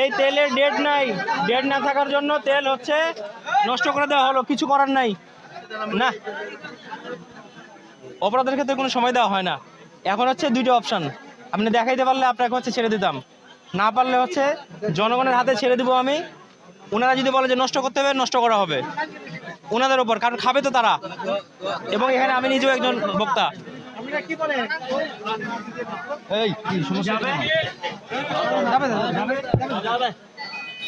এই তেলের ডেট নাই। ডেট না থাকার জন্য তেল হচ্ছে নষ্ট করে দেওয়া হলো কিছু করার নাই। না। অপরাধের ক্ষেত্রে কোনো সময় দেওয়া হয় না। এখন হচ্ছে দুইটা অপশান আপনি দেখাইতে পারলে আপনাকে হচ্ছে ছেড়ে দিতাম। না পারলে হচ্ছে জনগণের হাতে ছেড়ে দিব আমি। ওনারা যদি বলে যে নষ্ট করতে হবে নষ্ট করা হবে। ওনাদের ওপর কারণ খাবে তো তারা। এবং এখানে আমি নিজেও একজন বক্তা। এই কি সমস্যা?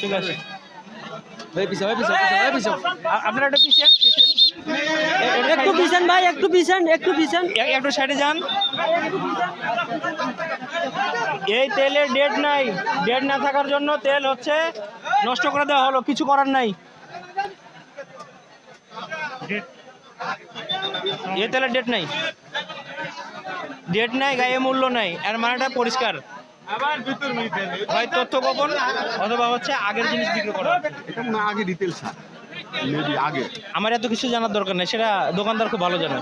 ঠিক আছে একটা। এ- এ- একটু একটু সাইডে যান এই তেলের ডেট নাই ডেট না থাকার জন্য তেল হচ্ছে নষ্ট করে দেওয়া হলো কিছু করার নাই এই তেলের ডেট নাই ডেট নাই, গায়ে মূল্য নাই এর মানেটা পরিষ্কার হয় তথ্য গোপন? অথবা হচ্ছে আগের জিনিস বিক্রি করা? এটা মনে আগে ডিটেলস আগে। আমার এত কিছু জানার দরকার নেই সেটা দোকানদার খুব ভালো জানে।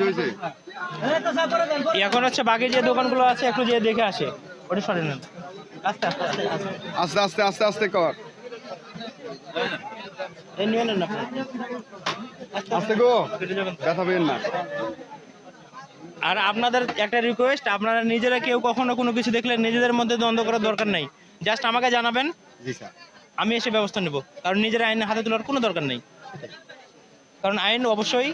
হয়েছে এখন হচ্ছে বাকি যে দোকানগুলো আছে একটু যেয়ে দেখে আসে। ওটা সরে নেন। আস্তে আস্তে আস্তে আস্তে কর। আর আপনাদের একটা রিকোয়েস্ট আপনারা নিজেরা কেউ কখনো কোনো কিছু দেখলে নিজেদের মধ্যে দ্বন্দ্ব করার দরকার নাই। জাস্ট আমাকে জানাবেন আমি এসে ব্যবস্থা নেব। কারণ নিজের আইন হাতে তোলার কোনো দরকার নেই। কারণ আইন অবশ্যই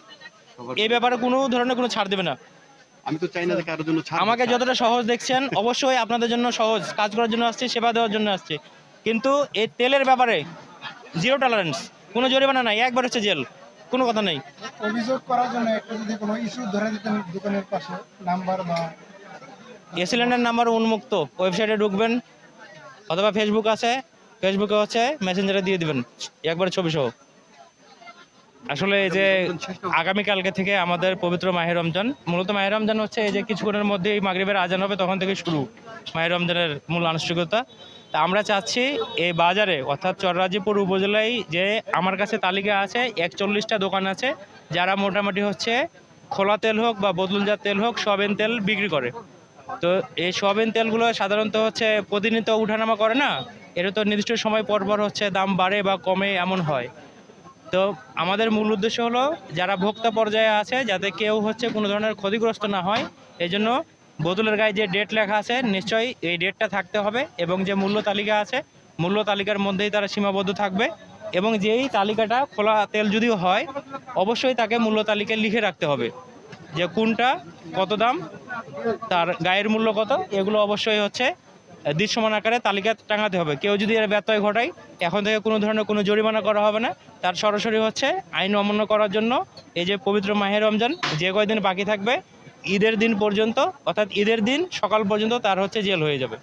এই ব্যাপারে কোনো ধরনের কোনো ছাড় দেবে না। আমি তো চাই না যে কারোর জন্য ছাড় আমাকে যতটা সহজ দেখছেন অবশ্যই আপনাদের জন্য সহজ। কাজ করার জন্য আসছে সেবা দেওয়ার জন্য আসছে। কিন্তু এই তেলের ব্যাপারে জিরো টলারেন্স কোনো জরিমানা নাই একবার হচ্ছে জেল কোনো কথা নেই। অভিযোগ করার জন্য একটা যদি কোনো ইস্যু ধরে দিতেন দোকানের পাশে নাম্বার বা এ সিলিন্ডার নাম্বার উন্মুক্ত ওয়েবসাইটে ঢুকবেন অথবা ফেসবুক আছে ফেসবুকে হচ্ছে মেসেঞ্জারে দিয়ে দিবেন একবার ছবি সহ আসলে এই যে আগামীকালকে থেকে আমাদের পবিত্র মাহের রমজান। মূলত মাহের রমজান হচ্ছে এই যে কিছুক্ষণের মধ্যেই মাগরিবের আজান হবে তখন থেকে শুরু মাহের রমজানের মূল আনুষ্ঠানিকতা। তা আমরা চাচ্ছি এই বাজারে অর্থাৎ চররাজিপুর উপজেলায় যে আমার কাছে তালিকা আছে একচল্লিশটা দোকান আছে যারা মোটামুটি হচ্ছে খোলা তেল হোক বা বদলুলজাত তেল হোক সবেন তেল বিক্রি করে। তো এই সয়াবিন তেলগুলো সাধারণত হচ্ছে প্রতিনিয়ত উঠানামা করে না এটা তো নির্দিষ্ট সময় পর পর হচ্ছে দাম বাড়ে বা কমে এমন হয়। তো আমাদের মূল উদ্দেশ্য হলো যারা ভোক্তা পর্যায়ে আছে, যাতে কেউ হচ্ছে কোনো ধরনের ক্ষতিগ্রস্ত না হয়, এই জন্য বোতলের গায়ে যে ডেট লেখা আছে, নিশ্চয়ই এই ডেটটা থাকতে হবে এবং যে মূল্য তালিকা আছে, মূল্য তালিকার মধ্যেই তারা সীমাবদ্ধ থাকবে এবং যেই তালিকাটা খোলা তেল যদিও হয়, অবশ্যই তাকে মূল্য তালিকায় লিখে রাখতে হবে যে কোনটা, কত দাম, তার গায়ের মূল্য কত, এগুলো অবশ্যই হচ্ছে দৃশ্যমান আকারে তালিকা টাঙাতে হবে। কেউ যদি এর ব্যত্যয় ঘটায়, এখন থেকে কোনো ধরনের কোনো জরিমানা করা হবে না। তার সরাসরি হচ্ছে আইন অমান্য করার জন্য এই যে পবিত্র মাহের রমজান, যে কয়দিন বাকি থাকবে, ঈদের দিন পর্যন্ত, অর্থাৎ ঈদের দিন সকাল পর্যন্ত তার হচ্ছে জেল হয়ে যাবে।